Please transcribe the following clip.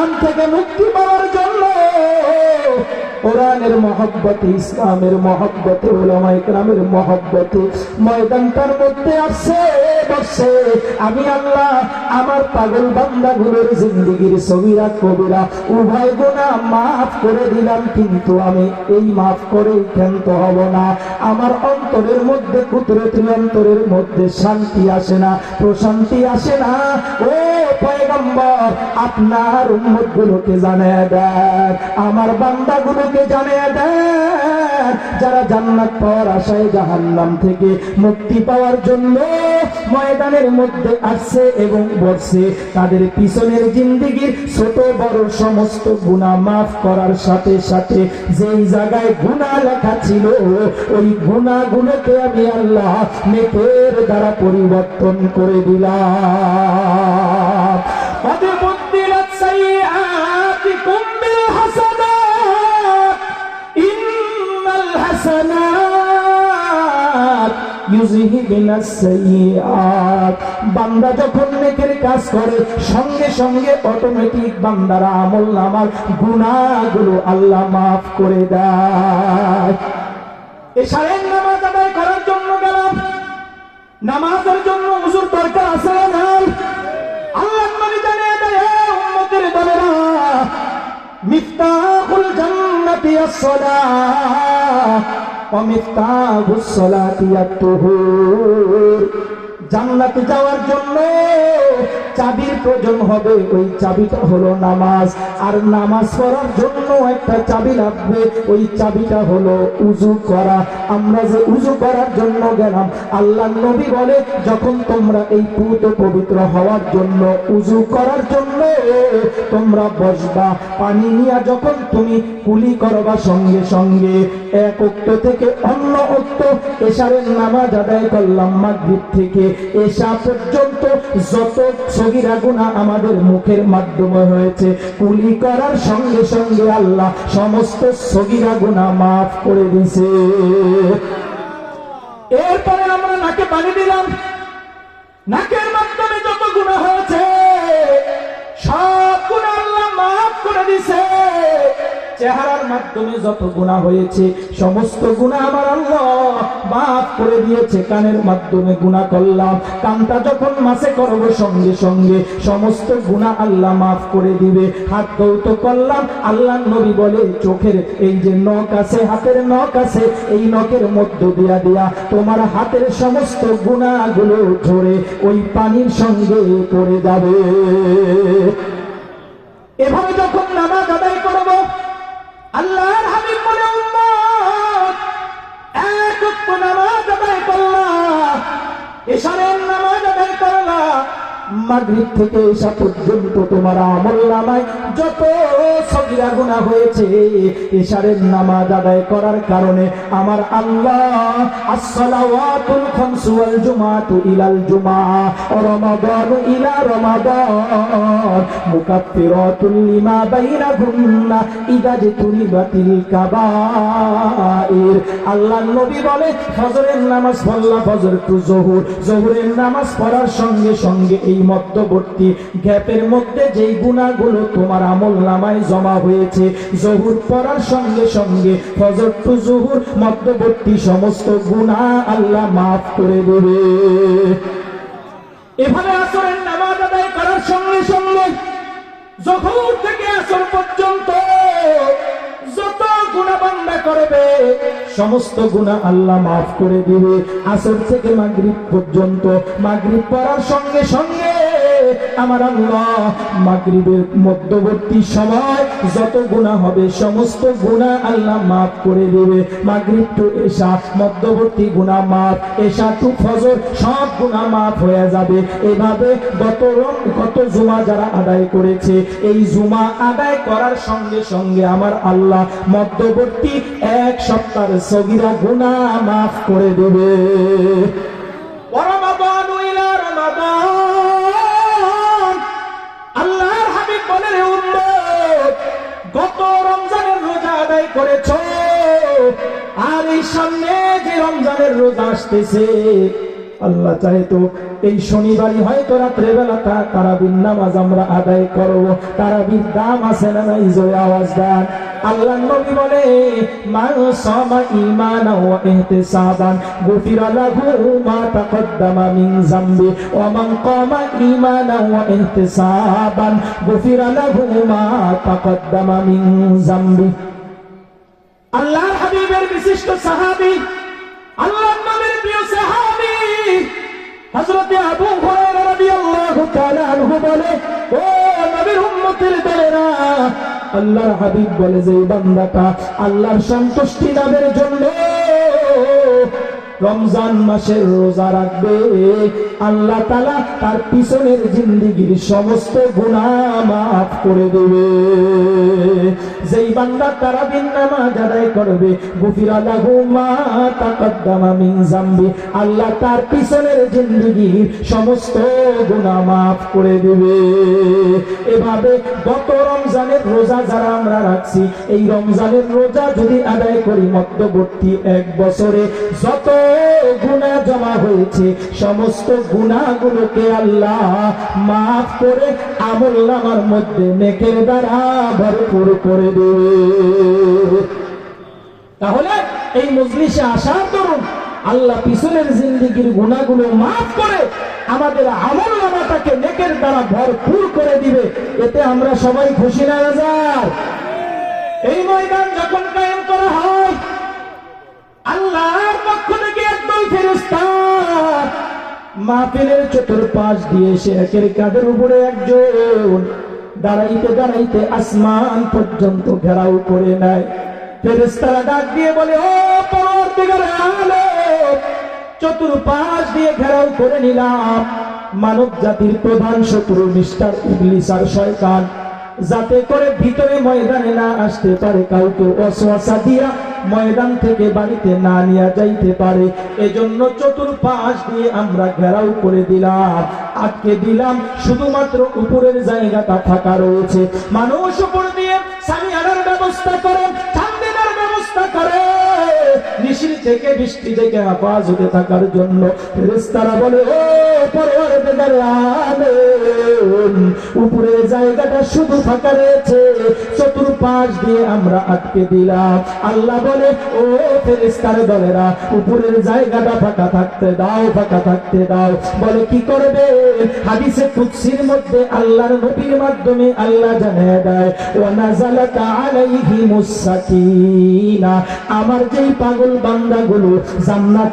জাহান্নাম থেকে মুক্তি পাওয়ার জন্য কোরআনের মহব্বতে, ইসলামের মহব্বতে ওলামা ইকরামের মহব্বতে ময়দানটার মধ্যে আসছে আমি আল্লাহ আমার পাগল বান্দাগুলোর জিন্দিগির সবিরা কবিরা উভয় গুণা মাফ করে দিলাম, কিন্তু আমি এই মাফ করে ক্ষান্ত হব না। আমার অন্তরের মধ্যে কুদরতি অন্তরের মধ্যে শান্তি আসে না, প্রশান্তি আসে না। ও আপনার উম্মত গুলোকে জানিয়ে দেন, আমার বান্দা গুলোকে জানিয়ে দেন, যারা জান্নাত পাওয়ার আশায় জাহান্নাম থেকে মুক্তি পাওয়ার জন্য ময়দানের মধ্যে আসছে এবং বসছে তাদের পিছনের জিন্দিগির ছোট বড় সমস্ত গুণা মাফ করার সাথে সাথে যেই জায়গায় গুণা লেখা ছিল, ওই গুনাহগুলোকে আমি আল্লাহ নেকের দ্বারা পরিবর্তন করে দিলাম। বান্দা যখন নেকের কাজ করে, সঙ্গে সঙ্গে অটোমেটিক বান্দারা আমল নামার গুনাহগুলো আল্লাহ মাফ করে দেয়। করার জন্য গেলাম। নামাজের জন্য হুজুর দরকার আছে মিফতাহুল জান্নাতি আস-সালাহ। জান্নাতে যাওয়ার জন্য চাবির প্রয়োজন হবে, ওই চাবিটা হলো নামাজ। আর নামাজ পড়ার জন্য একটা চাবি লাগবে, ওই চাবিটা হলো উজু করা। আমরা যে উজু করার জন্য গেলাম, আল্লাহ নবী বলে, যখন তোমরা এই পুত পবিত্র হওয়ার জন্য উজু করার জন্য তোমরা বসবা। পানি নিয়ে যখন তুমি কুলি করবা সঙ্গে সঙ্গে, এক উক্ত থেকে অন্য উক্ত এশারের নামাজ আদায় করলাম মাগরিব থেকে। এশা পর্যন্ত যত সগিরা গুণা আমাদের মুখের মাধ্যমে হয়েছে, কুলি করার সঙ্গে সঙ্গে আল্লাহ সমস্ত সগিরা গুণা মাফ করে দিছে এরপরে আমরা নাকে পানি দিলাম। নাকের মাধ্যমে যত গুণা হয়েছে চেহারার মাধ্যমে যত গুণা হয়েছে সমস্ত গুণা আমার আল্লাহ মাফ করে দিয়েছে কানের মাধ্যমে গুণা করলাম। কানটা যখন মাসে করব সঙ্গে সঙ্গে সমস্ত গুণা আল্লাহ মাফ করে দিবে। হাত দৌত করলাম আল্লাহ নবী বলে, চোখের এই যে নখ আছে, হাতের নখ আছে, এই নখের মধ্য দিয়া দিয়া তোমার হাতের সমস্ত গুণাগুলো ঝরে ওই পানির সঙ্গে পড়ে যাবে। এভাবে যখন নামাজ আদায় করব, আল্লাহর হাবিব বলে, উম্মত করলা মাগরিব থেকে এসা পর্যন্ত তোমার আমল নামায় যত সগিরা গুণা হয়েছে, এশারের নামাজ আদায় করার কারণে আমার আল্লাহ আসসালাওয়াতুল খামসু ওয়াল জুমাতু ইলাল জুমা রমাদান ইলা রমাদান মুকাফফিরাতুল লিমা ইদা আল্লাহ নবী বলে, ফজরের নামাজ পড়লা ফজর জহুর, জহুরের নামাজ পড়ার সঙ্গে সঙ্গে এই মধ্যবর্তী গ্যাপের মধ্যে যেই গুণাগুলো তোমার আমল নামায় জমা হয়েছে, জহুর পড়ার সঙ্গে সঙ্গে ফজর টু জহুর মধ্যবর্তী সমস্ত গুণা আল্লাহ মাফ করে দেবে। এভাবে আসরের নামাজ আদায় করার সঙ্গে সঙ্গে জহুর থেকে আসর পর্যন্ত যত করবে, সমস্ত গুণা আল্লাহ মাফ করে দিবে। আসর থেকে মাগরিব পর্যন্ত মাগরিব পড়ার সঙ্গে সঙ্গে আমার আল্লাহ, মাগরিবের মধ্যবর্তী সময় যত গুণা হবে, সমস্ত গুণা আল্লাহ মাফ করে দেবে। মাগরিব টু এশা, মধ্যবর্তী গুণা মাফ, এশা টু ফজর, সব গুণা মাফ হয়ে যাবে। এভাবে গত গত জুমা যারা আদায় করেছে, এই জুমা আদায় করার সঙ্গে সঙ্গে আমার আল্লাহ মধ্যবর্তী এক সপ্তাহের সগিরা গুণা মাফ করে দেবে। করেছ। আর এই সামনে যে রমজানের রোজা আসতেছে, আল্লাহ চাহে তো এই শনিবারই হয়তো রাত্রেবেলা তা- তারাবির নামাজ আমরা আদায় করব। তারাবির দাম আছে না নাই? জোরে আওয়াজ দেন। আল্লাহ বলে আল্লাহর হাবিবের বিশিষ্ট সাহাবি, আল্লাহর নবীর প্রিয় সাহাবি, হযরতে আবু হুরায়রা রাদিয়াল্লাহু তাআলা আনহু বলে, ও নবীর উম্মতের দলেরা, আল্লাহর হাবিব বলে যে বান্দাটা আল্লাহর সন্তুষ্টি লাভের জন্য রমজান মাসের রোজা রাখবে। আল্লাহ তালা তার পিছনের জিন্দিগির সমস্ত গুণা মাফ করে দেবে। যেই বান্দা তারা নামাজ আদায় করবে, গুফিরা লাহু মা তাকদ্দামা মিন জামবি আল্লাহ তার পিছনের জিন্দিগির সমস্ত গুণা মাফ করে দেবে। এভাবে গত রমজানের রোজা যারা আমরা রাখছি, এই রমজানের রোজা যদি আদায় করি মধ্যবর্তী এক বছরে, যত গুণা জমা হয়েছে। সমস্ত গুণাগুলোকে আল্লাহ মাফ করে আমল নামার মধ্যে নেকের দ্বারা ভরপুর করে দেবে। তাহলে এই মজলিসে আসার দরুন আল্লাহ পিছনের জিন্দিগির গুণাগুলো মাফ করে আমাদের আমল নামাটাকে নেকের দ্বারা ভরপুর করে দিবে। এতে আমরা সবাই খুশি না যার এই ময়দান যখন আল্লাহর পক্ষ থেকে একদল ফেরেস্তা মাহফিলের চতুর্পাশ দিয়ে সে একের কাদের উপরে একজন দাঁড়াইতে দাঁড়াইতে আসমান পর্যন্ত ঘেরাও করে নেয়। ফেরেস্তারা ডাক দিয়ে বলে, ও পরবর্তীকার চতুর্পাশ দিয়ে ঘেরাও করে নিলাম। মানব জাতির প্রধান শত্রু মিস্টার ইবলিস আর শয়তান। যাতে করে ভিতরে ময়দানে না আসতে পারে কাউকে অসোয়াশা দিয়া ময়দান থেকে বাড়িতে না নিয়ে যাইতে পারে। এজন্য চতুর্পাশ দিয়ে আমরা ঘেরাও করে দিলাম। আটকে দিলাম, শুধুমাত্র উপরের জায়গাটা ফাঁকা রয়েছে। মানুষ উপর দিয়ে সামিয়ানার ব্যবস্থা করে থেকে বৃষ্টি থেকে আওয়াজ হতে থাকার জন্য ফেরেশতারা বলে, ও উপরের জায়গাটা শুধু ফাঁকা রয়েছে, চতুর্পাশ দিয়ে আমরা আটকে দিলাম। আল্লাহ বলে, ও ফেরেশতার দলেরা, উপরের জায়গাটা ফাঁকা থাকতে দাও, ফাঁকা থাকতে দাও। বলে, কি করবে? হাদিসে কুদসির মধ্যে আল্লাহর নবীর মাধ্যমে আল্লাহ জানিয়ে দেয়, ওয়া নাযালাত আলাইহিমুস সাকিনা। আমার যেই পাগল বান্দাগুলো জান্নাত